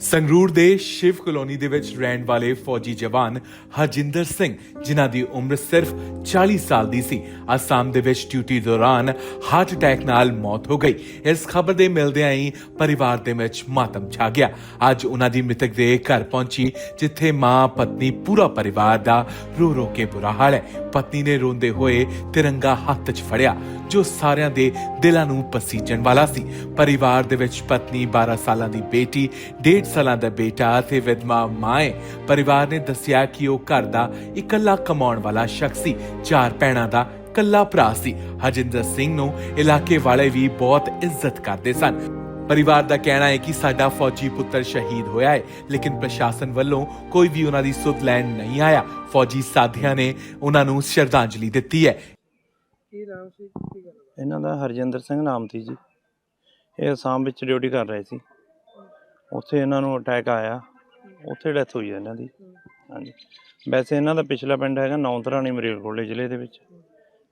ਸੰਗਰੂਰ ਦੇ ਸ਼ਿਵ ਕਲੋਨੀ ਦੇ ਵਿੱਚ ਰਹਿਣ ਵਾਲੇ ਫੌਜੀ ਜਵਾਨ ਹਰਜਿੰਦਰ ਸਿੰਘ, ਜਿਨ੍ਹਾਂ ਦੀ ਉਮਰ ਸਿਰਫ 40 ਸਾਲ ਦੀ ਸੀ, ਅਸਾਮ ਦੇ ਵਿੱਚ ਡਿਊਟੀ ਦੌਰਾਨ ਹਾਰਟ ਅਟੈਕ ਨਾਲ ਮੌਤ ਹੋ ਗਈ। ਇਸ ਖਬਰ ਦੇ ਮਿਲਦਿਆਂ ਹੀ ਪਰਿਵਾਰ ਦੇ ਵਿੱਚ ਮਾਤਮ ਛਾ ਗਿਆ। ਅੱਜ ਉਹਨਾਂ ਦੀ ਮ੍ਰਿਤਕ ਦੇ ਘਰ ਪਹੁੰਚੀ, ਜਿੱਥੇ ਮਾਂ, ਪਤਨੀ, ਪੂਰਾ ਪਰਿਵਾਰ ਦਾ ਰੋ ਰੋ ਕੇ ਬੁਰਾ ਹਾਲ ਹੈ। ਪਤਨੀ ਨੇ ਰੋਂਦੇ ਹੋਏ ਤਿਰੰਗਾ ਹੱਥ 'ਚ ਫੜਿਆ, ਜੋ ਸਾਰਿਆਂ ਦੇ ਦਿਲਾਂ ਨੂੰ ਪਸੀਜਣ ਵਾਲਾ ਸੀ। ਪਰਿਵਾਰ ਦੇ ਵਿੱਚ ਪਤਨੀ 12 ਸਾਲਾਂ ਦੀ ਬੇਟੀ 1.5 ਸਾਲਾਂ ਦਾ ਬੇਟਾ ਤੇ ਵਿਧਵਾ ਮਾਂ ਪਰਿਵਾਰ ਨੇ ਦੱਸਿਆ ਕਿ ਉਹ ਘਰ ਦਾ ਇਕੱਲਾ ਕਮਾਉਣ ਵਾਲਾ ਸ਼ਖਸ ਸੀ। ਚਾਰ ਭੈਣਾਂ ਦਾ ਕੱਲਾ ਭਰਾ ਸੀ। ਹਜਿੰਦਰ ਸਿੰਘ ਨੂੰ ਇਲਾਕੇ ਵਾਲੇ ਵੀ ਬਹੁਤ ਇੱਜ਼ਤ ਕਰਦੇ ਸਨ। ਪਰਿਵਾਰ ਦਾ ਕਹਿਣਾ ਹੈ ਕਿ ਸਾਡਾ ਫੌਜੀ ਪੁੱਤਰ ਸ਼ਹੀਦ ਹੋਇਆ ਹੈ ਲੇਕਿਨ ਪ੍ਰਸ਼ਾਸਨ ਵੱਲੋਂ ਕੋਈ ਵੀ ਉਹਨਾਂ ਦੀ ਸੁਧ ਲੈਣ ਨਹੀਂ ਆਇਆ। ਫੌਜੀ ਸਾਥੀਆਂ ਨੇ ਉਹਨਾਂ ਨੂੰ ਸ਼ਰਧਾਂਜਲੀ ਦਿੱਤੀ ਹੈ। ਕੀ ਨਾਮ ਸੀ? ਇਹਨਾਂ ਦਾ ਹਰਜਿੰਦਰ ਸਿੰਘ ਨਾਮ ਸੀ ਜੀ। ਇਹ ਅਸਾਮ ਵਿੱਚ ਡਿਊਟੀ ਕਰ ਰਹੇ ਸੀ। ਉੱਥੇ ਇਹਨਾਂ ਨੂੰ ਅਟੈਕ ਆਇਆ। ਉੱਥੇ ਡੈਥ ਹੋਈ ਹੈ ਇਹਨਾਂ ਦੀ। ਹਾਂਜੀ। ਵੈਸੇ ਇਹਨਾਂ ਦਾ ਪਿਛਲਾ ਪਿੰਡ ਹੈਗਾ ਨੌਂਤਰਾਣੀ ਮਰੇਲਕੋਟਲੇ ਜ਼ਿਲ੍ਹੇ ਦੇ ਵਿੱਚ।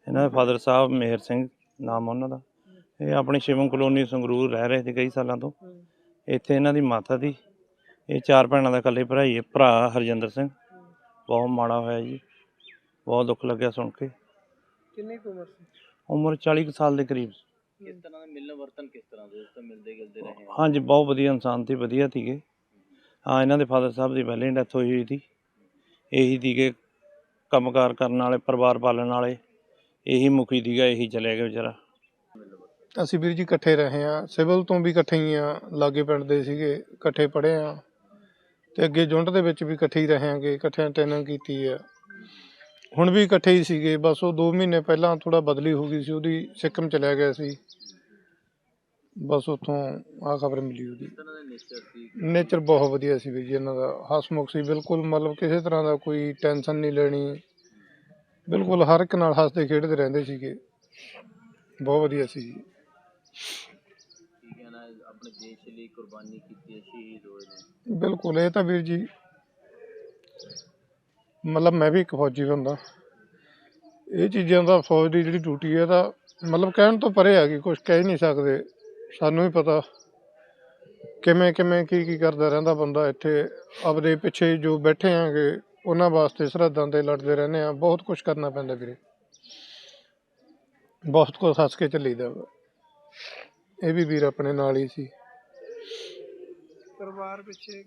ਇਹਨਾਂ ਦੇ ਫਾਦਰ ਸਾਹਿਬ ਮੇਹਰ ਸਿੰਘ ਨਾਮ ਉਹਨਾਂ ਦਾ। ਇਹ ਆਪਣੀ ਸ਼ਿਵਮ ਕਲੋਨੀ ਸੰਗਰੂਰ ਰਹਿ ਰਹੇ ਸੀ ਕਈ ਸਾਲਾਂ ਤੋਂ। ਇੱਥੇ ਇਹਨਾਂ ਦੀ ਮਾਤਾ ਦੀ। ਇਹ ਚਾਰ ਭੈਣਾਂ ਦਾ ਇਕੱਲੇ ਭਰਾ ਹੀ ਹੈ ਭਰਾ ਹਰਜਿੰਦਰ ਸਿੰਘ। ਬਹੁਤ ਮਾੜਾ ਹੋਇਆ ਜੀ। ਬਹੁਤ ਦੁੱਖ ਲੱਗਿਆ ਸੁਣ ਕੇ। ਕਿੰਨੀ ਉਮਰ ਸੀ? ਉਮਰ 40 ਕੁ ਸਾਲ ਦੇ ਕਰੀਬ ਸੀ। ਕਿਸ ਤਰ੍ਹਾਂ ਦੇ ਮਿਲਣ ਵਰਤਨ ਕਿਸ ਤਰ੍ਹਾਂ ਦੇ ਉਸ ਤੋਂ ਮਿਲਦੇ ਗਿਲਦੇ ਰਹੇ? ਆ ਹਾਂਜੀ ਬਹੁਤ ਵਧੀਆ ਇਨਸਾਨ ਸੀ ਵਧੀਆ ਸੀਗੇ। ਹਾਂ ਇਹਨਾਂ ਦੇ ਫਾਦਰ ਸਾਹਿਬ ਦੀ ਪਹਿਲਾਂ ਡੈਥ ਹੋਈ ਹੋਈ ਸੀ। ਇਹੀ ਸੀਗੇ ਕੰਮਕਾਰ ਕਰਨ ਵਾਲੇ ਪਰਿਵਾਰ ਪਾਲਣ ਵਾਲੇ। ਇਹੀ ਮੁਖੀ ਸੀਗਾ ਇਹੀ ਚਲੇ ਗਿਆ ਵਿਚਾਰਾ। ਅਸੀਂ ਵੀਰ ਜੀ ਇਕੱਠੇ ਰਹੇ ਆ ਸਿਵਲ ਤੋਂ ਵੀ ਇਕੱਠੇ ਹੀ ਆ ਲਾਗੇ ਪਿੰਡ ਦੇ ਸੀਗੇ ਇਕੱਠੇ ਪੜ੍ਹੇ ਆ ਤੇ ਅੱਗੇ ਜੁੰਟ ਦੇ ਵਿੱਚ ਵੀ ਇਕੱਠੇ ਹੀ ਰਹਾਂਗੇ ਇਕੱਠਿਆਂ ਟ੍ਰੇਨਿੰਗ ਕੀਤੀ ਆ ਹੁਣ ਵੀ ਇਕੱਠੇ ਹੀ ਸੀਗੇ ਬਸ ਉਹ 2 ਮਹੀਨੇ ਪਹਿਲਾਂ ਥੋੜਾ ਬਦਲੀ ਹੋ ਗਈ ਸੀ ਉਹਦੀ ਸਿੱਕਮ ਚਲਿਆ ਗਿਆ ਸੀ। ਬਸ ਉੱਥੋਂ ਆ ਖਬਰ ਮਿਲੀ ਉਹਦੀ। ਨੇਚਰ ਬਹੁਤ ਵਧੀਆ ਸੀ ਜੀ ਇਹਨਾਂ ਦਾ ਹਸਮੁਖ ਸੀ ਬਿਲਕੁਲ ਮਤਲਬ ਕਿਸੇ ਤਰ੍ਹਾਂ ਦਾ ਕੋਈ ਟੈਨਸ਼ਨ ਨਹੀਂ ਲੈਣੀ। ਬਿਲਕੁਲ ਹਰ ਇੱਕ ਨਾਲ ਹੱਸਦੇ ਖੇਡਦੇ ਰਹਿੰਦੇ ਸੀਗੇ। ਬਹੁਤ ਵਧੀਆ ਸੀ ਜੀ। ਕੀ ਕਹਿਣਾ ਹੈ, ਆਪਣੇ ਦੇਸ਼ ਲਈ ਕੁਰਬਾਨੀ ਕੀਤੀ ਹੈ ਸ਼ਹੀਦ ਹੋਏ ਨੇ। ਬਿਲਕੁਲ ਇਹ ਤਾਂ ਵੀਰ ਜੀ ਮਤਲਬ ਮੈਂ ਵੀ ਇੱਕ ਫੌਜੀ ਬੰਦਾ। ਇਹ ਚੀਜ਼ਾਂ ਦਾ ਫੌਜ ਦੀ ਜਿਹੜੀ ਡਿਊਟੀ ਹੈ ਤਾਂ ਮਤਲਬ ਕਹਿਣ ਤੋਂ ਪਰੇ ਆ ਕਿ ਕੁਝ ਕਹਿ ਹੀ ਨਹੀਂ ਸਕਦੇ। ਸਾਨੂੰ ਵੀ ਪਤਾ ਕਿਵੇਂ ਕਿਵੇਂ ਕੀ ਕੀ ਕਰਦਾ ਰਹਿੰਦਾ ਬੰਦਾ ਇੱਥੇ। ਆਪਦੇ ਪਿੱਛੇ ਜੋ ਬੈਠੇ ਆਂਗੇ ਉਹਨਾਂ ਵਾਸਤੇ ਸਰਹੱਦਾਂ ਤੇ ਲੜਦੇ ਰਹਿੰਦੇ ਆ। ਬਹੁਤ ਕੁਝ ਕਰਨਾ ਪੈਂਦਾ ਵੀਰੇ। ਬਹੁਤ ਕੁਝ ਹੱਸ ਕੇ ਚੱਲੀਦਾ ਇਹ ਵੀ ਵੀਰ ਆਪਣੇ ਨਾਲ ਹੀ ਸੀ। ਪਰਿਵਾਰ ਪਿੱਛੇ